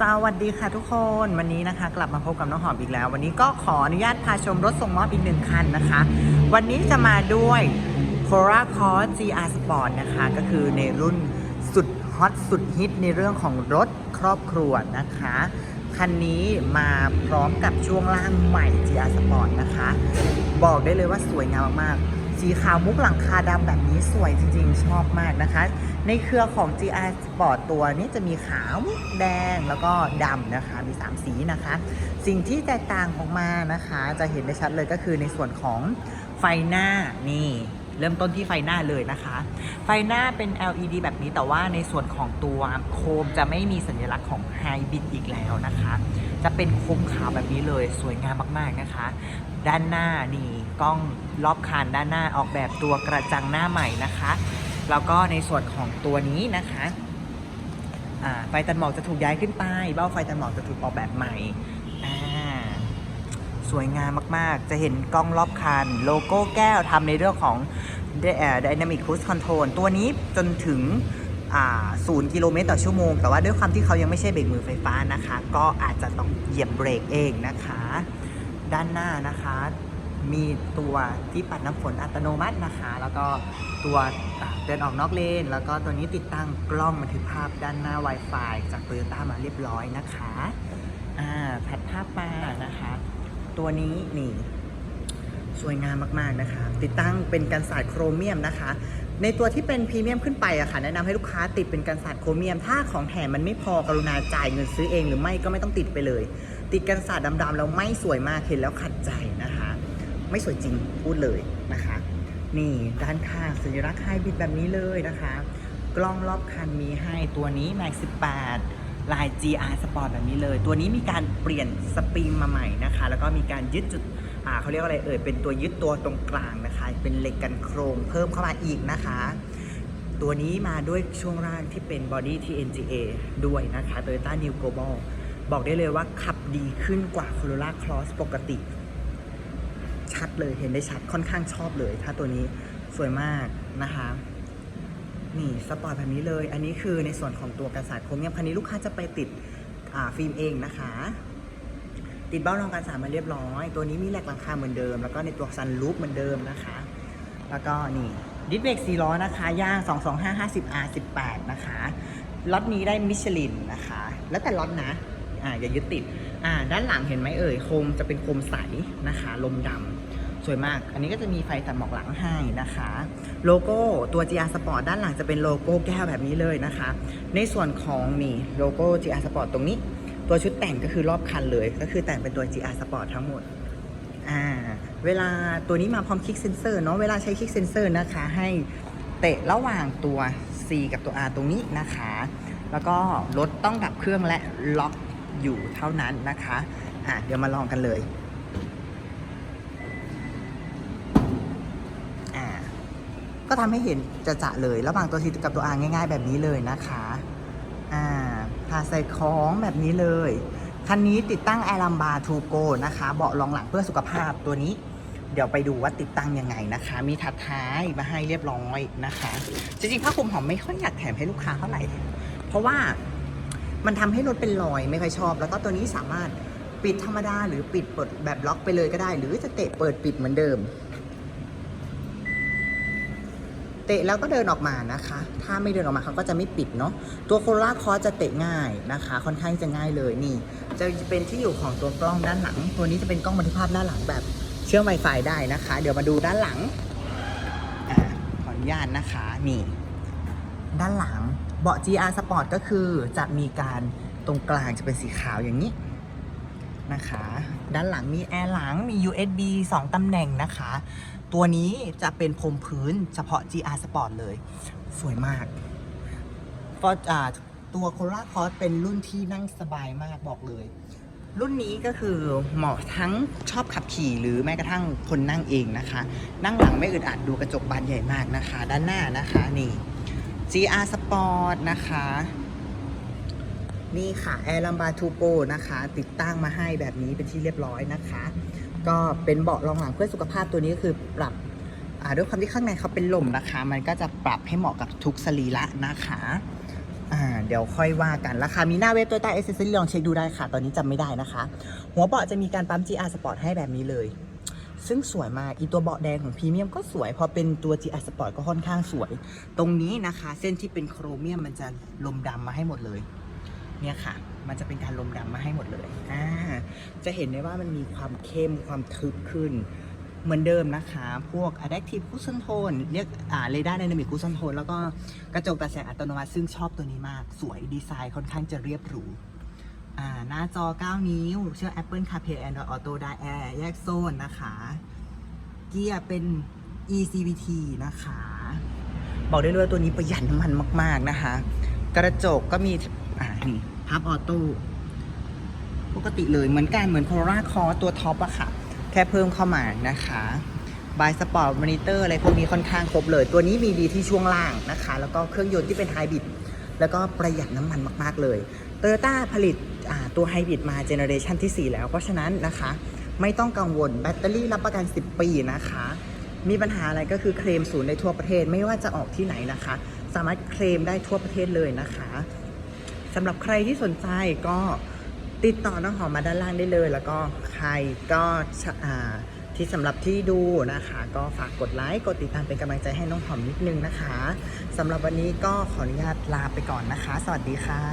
สวัสดีค่ะทุกคนวันนี้นะคะ กลับมาพบกับน้องหอมอีกแล้ว วันนี้ก็ขออนุญาตพาชมรถส่งมอบอีกหนึ่งคันนะคะ วันนี้จะมาด้วย c o r a Cross GR Sport นะคะ ก็คือในรุ่นสุดฮอตสุดฮิตในเรื่องของรถครอบครัวนะคะ คันนี้มาพร้อมกับช่วงล่างใหม่ GR Sport นะคะ บอกได้เลยว่าสวยงามมากๆ สีขาวมุกหลังคาดำแบบนี้สวยจริงๆ ชอบมากนะคะ ในเครือของ GR Sport ตัวนี้จะมีขาวแดงแล้วก็ดำนะคะ มี 3 สีนะคะ สิ่งที่แตกต่างออกมานะคะ จะเห็นได้ชัดเลยก็คือในส่วนของไฟหน้านี่เริ่มต้นที่ไฟหน้าเลยนะคะ ไฟหน้าเป็น LED แบบนี้แต่ว่าในส่วนของตัวโคมจะไม่มีสัญลักษณ์ของไฮบิดอีกแล้วนะคะ จะเป็นโคมขาวแบบนี้เลยสวยงามมากๆนะคะ ด้านหน้านี่กล้องรอบคันด้านหน้าออกแบบตัวกระจังหน้าใหม่นะคะ แล้วก็ในส่วนของตัวนี้นะคะไฟตัดหมอกจะถูกย้ายขึ้นไป เบ้าไฟตัดหมอกจะถูกออกแบบใหม่ สวยงามมาก ๆ จะเห็นกล้องรอบคัน โลโก้แก้วทำในเรื่องของ Dynamic Cruise Control ตัวนี้จนถึงศูนย์กิโลเมตรต่อชั่วโมง แต่ว่าด้วยความที่เขายังไม่ใช่เบรกมือไฟฟ้านะคะ ก็อาจจะต้องเหยียบเบรกเองนะคะ ด้านหน้านะคะ มีตัวที่ปัดน้ำฝนอัตโนมัตินะคะ แล้วก็ตัวเดินออกนอกเลน แล้วก็ตัวนี้ติดตั้งกล้องบันทึกภาพด้านหน้า Wi-Fi จาก Toyota มาเรียบร้อยนะคะอ่าถัดภาพมานะคะ ตัวนี้นี่สวยงามมากๆนะคะ ติดตั้งเป็นกันศาสตร์โครเมียมนะคะ ในตัวที่เป็นพรีเมียมขึ้นไปอะค่ะ แนะนำให้ลูกค้าติดเป็นกันศาสตร์โครเมียม ถ้าของแถมมันไม่พอกรุณาจ่ายเงินซื้อเอง หรือไม่ก็ไม่ต้องติดไปเลย ติดกันศาสตร์ดำๆแล้วไม่สวยมากเห็นแล้วขัดใจนะคะ ไม่สวยจริงพูดเลยนะคะ นี่ด้านข้างสัญลักษณ์ไฮบิดแบบนี้เลยนะคะ กล้องรอบคันมีให้ตัวนี้ Max 18 ลาย GR Sport แบบนี้เลย ตัวนี้มีการเปลี่ยนสปริงมาใหม่นะคะ แล้วก็มีการยึดจุดเขาเรียกว่าอะไรเอ่ยเป็นตัวยึดตัวตรงกลางนะคะ เป็นเหล็กกันโครงเพิ่มเข้ามาอีกนะคะ ตัวนี้มาด้วยช่วงล่างที่เป็นบอดี้ TNGA ด้วยนะคะ Toyota New Global บอกได้เลยว่าขับดีขึ้นกว่า Corolla Cross ปกติ ชัดเลยเห็นได้ชัดค่อนข้างชอบเลย ถ้าตัวนี้สวยมากนะคะนี่สปอร์ตแบบนี้เลย อันนี้คือในส่วนของตัวกระสาดโครเมียมคันนี้ลูกค้าจะไปติดฟิล์มเองนะคะ ติดเบ้ารองกันสารมาเรียบร้อย ตัวนี้มีแหลกหลังคาเหมือนเดิม แล้วก็ในตัวซันลูปเหมือนเดิมนะคะ แล้วก็นี่ดิสเบรก4ล้อนะคะย่าง 225 50 R18 นะคะล็อตนี้ได้มิชลินนะคะ แล้วแต่ล็อตนะ อ่าอย่ายึดติดอ่าด้านหลังเห็นไหมเอ่ยโคมจะเป็นโคมใสนะคะ ลมดำสวยมาก อันนี้ก็จะมีไฟตัดหมอกหลังให้นะคะ โลโก้ตัว GR Sport ด้านหลังจะเป็นโลโก้แก้วแบบนี้เลยนะคะ ในส่วนของนี่โลโก้ GR Sport ตรงนี้ ตัวชุดแต่งก็คือรอบคันเลย ก็คือแต่งเป็นตัว GR Sport ทั้งหมดอ่าเวลาตัวนี้มาพร้อมคลิกเซนเซอร์เนาะเวลาใช้คลิกเซนเซอร์นะคะให้เตะระหว่างตัว C กับตัว R ตรงนี้นะคะ แล้วก็รถต้องดับเครื่องและล็อก อยู่เท่านั้นนะคะอะเดี๋ยวมาลองกันเลยอ่าก็ทำให้เห็นจะจะเลย ระหว่างตัว C กับตัว R ง่าย ๆ แบบนี้เลยนะคะอ่าพาใส่ของแบบนี้เลย คันนี้ติดตั้งแอลัมบาทูโกนะคะ เบาะรองหลังเพื่อสุขภาพตัวนี้เดี๋ยวไปดูว่าติดตั้งยังไงนะคะ มีทัดท้ายมาให้เรียบร้อยนะคะ จริงๆผ้าคลุมหอมไม่ค่อยอยากแถมให้ลูกค้าเท่าไหร่ เพราะว่า มันทำให้รถเป็นรอยไม่ค่อยชอบ แล้วก็ตัวนี้สามารถปิดธรรมดาหรือปิดเปิดแบบล็อกไปเลยก็ได้ หรือจะเตะเปิดปิดเหมือนเดิม เตะแล้วก็เดินออกมานะคะ ถ้าไม่เดินออกมาเขาก็จะไม่ปิดเนาะตัวโคล่าคอจะเตะง่ายนะคะ ค่อนข้างจะง่ายเลยนี่ จะเป็นที่อยู่ของตัวกล้องด้านหลัง ตัวนี้จะเป็นกล้องบันทึกภาพด้านหลังแบบเชื่อม Wi-Fi ได้นะคะ เดี๋ยวมาดูด้านหลังอขออนุญาตนะคะนี่ ด้านหลัง เบาะ GR Sport ก็คือจะมีการตรงกลางจะเป็นสีขาวอย่างนี้นะคะ ด้านหลังมีแอร์หลังมี USB 2 ตำแหน่งนะคะ ตัวนี้จะเป็นพรมพื้นเฉพาะ GR Sport เลย สวยมากก็อ่าตัวโคราคอสเป็นรุ่นที่นั่งสบายมากบอกเลย รุ่นนี้ก็คือเหมาะทั้งชอบขับขี่หรือแม้กระทั่งคนนั่งเองนะคะ นั่งหลังไม่อึดอัดดูกระจกบานใหญ่มากนะคะ ด้านหน้านะคะนี่ GR Sport นะคะ นี่ค่ะแอร์ลัมบาทูโกนะคะ ติดตั้งมาให้แบบนี้เป็นที่เรียบร้อยนะคะ ก็เป็นเบาะรองหลังเพื่อสุขภาพตัวนี้ก็คือปรับด้วยความที่ข้างในเขาเป็นลมนะคะ มันก็จะปรับให้เหมาะกับทุกสรีระนะคะเดี๋ยวค่อยว่ากันราคามีหน้าเว็บตัวใต้เอเซอรี่ลองเช็คดูได้ค่ะ ตอนนี้จำไม่ได้นะคะ หัวเบาะจะมีการปั๊ม GR Sport ให้แบบนี้เลย ซึ่งสวยมากอีตัวเบาะแดงของพรีเมียมก็สวย พอเป็นตัว GR Sport ก็ค่อนข้างสวย ตรงนี้นะคะ เส้นที่เป็นโครเมียมมันจะลมดำมาให้หมดเลยเนี่ยค่ะ มันจะเป็นการลมดำมาให้หมดเลยอ่าจะเห็นได้ว่ามันมีความเข้มความทึบขึ้น เหมือนเดิมนะคะ พวก Adaptive Cushion Tone เรียกอ่าเรดาร์ Dynamic Cushion Tone แล้วก็กระจกตัดแสงอัตโนมัติซึ่งชอบตัวนี้มาก สวยดีไซน์ค่อนข้างจะเรียบหรู อ่าหน้าจอ 9 นิ้ว เชื่อ Apple CarPlay Android Auto ได้ Air แยกโซนนะคะ เกียร์เป็น ECVT นะคะ บอกได้เลยว่าตัวนี้ประหยัดน้ำมันมาก ๆ นะคะ กระจกก็มี อ่านี่พับออโต้ปกติเลยเหมือนกันเหมือน Corolla Cross ตัวท็อปอะค่ะ แค่เพิ่มเข้ามานะคะบายสปอร์ตมอนิเตอร์อะไรพวกนี้ค่อนข้างครบเลย ตัวนี้มีดีที่ช่วงล่างนะคะ แล้วก็เครื่องยนต์ที่เป็นไฮบริดแล้วก็ประหยัดน้ำมันมาก ๆ เลยโตโยต้าผลิต ตัวไฮบริดมาเจเนอเรชันที่ 4 แล้ว เพราะฉะนั้นนะคะ ไม่ต้องกังวลแบตเตอรี่รับประกัน 10 ปีนะคะ มีปัญหาอะไรก็คือเคลมศูนย์ในทั่วประเทศไม่ว่าจะออกที่ไหนนะคะ สามารถเคลมได้ทั่วประเทศเลยนะคะสำหรับใครที่สนใจก็ติดต่อน้องหอมมาด้านล่างได้เลย แล้วก็ใครก็ที่สำหรับที่ดูนะคะ ก็ฝากกดไลค์กดติดตามเป็นกำลังใจให้น้องหอมนิดนึงนะคะสำหรับวันนี้ก็ขออนุญาตลาไปก่อนนะคะ สวัสดีค่ะ